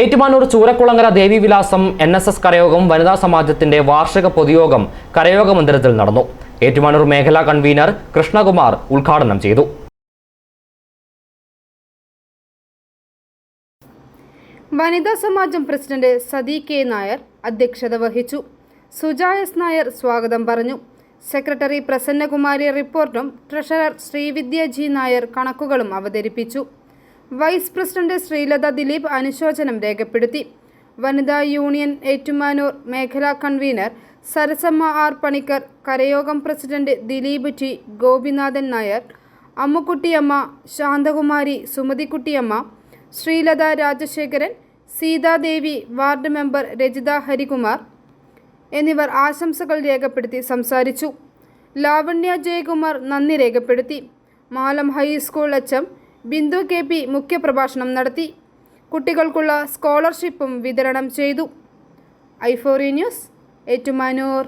Ettumanoor Choorakkulangara Devivilasam N S S കരയോഗം വനിതാ സമാജത്തിന്റെ വാർഷിക പൊതുയോഗം കരയോഗ മന്ദിരത്തിൽ നടന്നു. ഏറ്റുമാനൂർ മേഖലാ കൺവീനർ കൃഷ്ണകുമാർ ഉദ്ഘാടനം ചെയ്തു. വനിതാ സമാജം പ്രസിഡന്റ് സതി കെ നായർ അധ്യക്ഷത വഹിച്ചു. സുജാ എസ് നായർ സ്വാഗതം പറഞ്ഞു. സെക്രട്ടറി പ്രസന്നകുമാരി റിപ്പോർട്ടും ട്രഷറർ ശ്രീവിദ്യ ജി നായർ കണക്കുകളും അവതരിപ്പിച്ചു. വൈസ് പ്രസിഡന്റ് ശ്രീലത ദിലീപ് അനുശോചനം രേഖപ്പെടുത്തി. വനിതാ യൂണിയൻ ഏറ്റുമാനൂർ മേഖലാ convener Sarasamma R Panicker കരയോഗം president Dileep T Gopinathan Nair Ammukuttiyamma Shanthakumari Sumathikuttiyamma Sreelatha Rajasekharan Seethadevi ward member Rajitha Harikumar എന്നിവർ ആശംസകൾ രേഖപ്പെടുത്തി സംസാരിച്ചു. ലാവണ്യ ജയകുമാർ നന്ദി രേഖപ്പെടുത്തി. Malam high school H M Bindu K P മുഖ്യപ്രഭാഷണം നടത്തി. കുട്ടികൾക്കുള്ള സ്കോളർഷിപ്പും വിതരണം ചെയ്തു. ഐഫോറി ന്യൂസ് ഏറ്റുമാനൂർ.